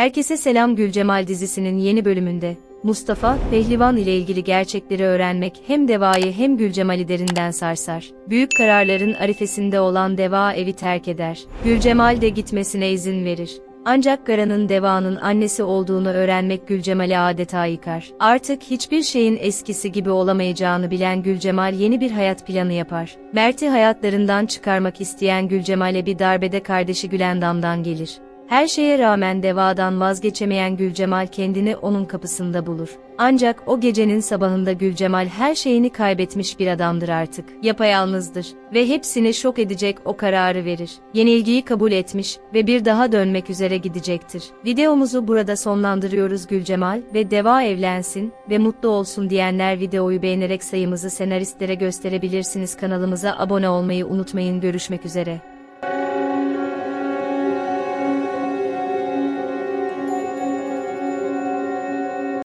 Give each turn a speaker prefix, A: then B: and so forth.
A: Herkese selam Gülcemal dizisinin yeni bölümünde. Mustafa, pehlivan ile ilgili gerçekleri öğrenmek hem Deva'yı hem Gülcemal'i derinden sarsar. Büyük kararların arifesinde olan Deva evi terk eder. Gülcemal de gitmesine izin verir. Ancak Gara'nın Deva'nın annesi olduğunu öğrenmek Gülcemal'i adeta yıkar. Artık hiçbir şeyin eskisi gibi olamayacağını bilen Gülcemal yeni bir hayat planı yapar. Mert'i hayatlarından çıkarmak isteyen Gülcemal'e bir darbede kardeşi Gülendam'dan gelir. Her şeye rağmen devadan vazgeçemeyen Gülcemal kendini onun kapısında bulur. Ancak o gecenin sabahında Gülcemal her şeyini kaybetmiş bir adamdır artık. Yapayalnızdır ve hepsini şok edecek o kararı verir. Yenilgiyi kabul etmiş ve bir daha dönmek üzere gidecektir. Videomuzu burada sonlandırıyoruz Gülcemal ve Deva evlensin ve mutlu olsun diyenler videoyu beğenerek sayımızı senaristlere gösterebilirsiniz. Kanalımıza abone olmayı unutmayın. Görüşmek üzere.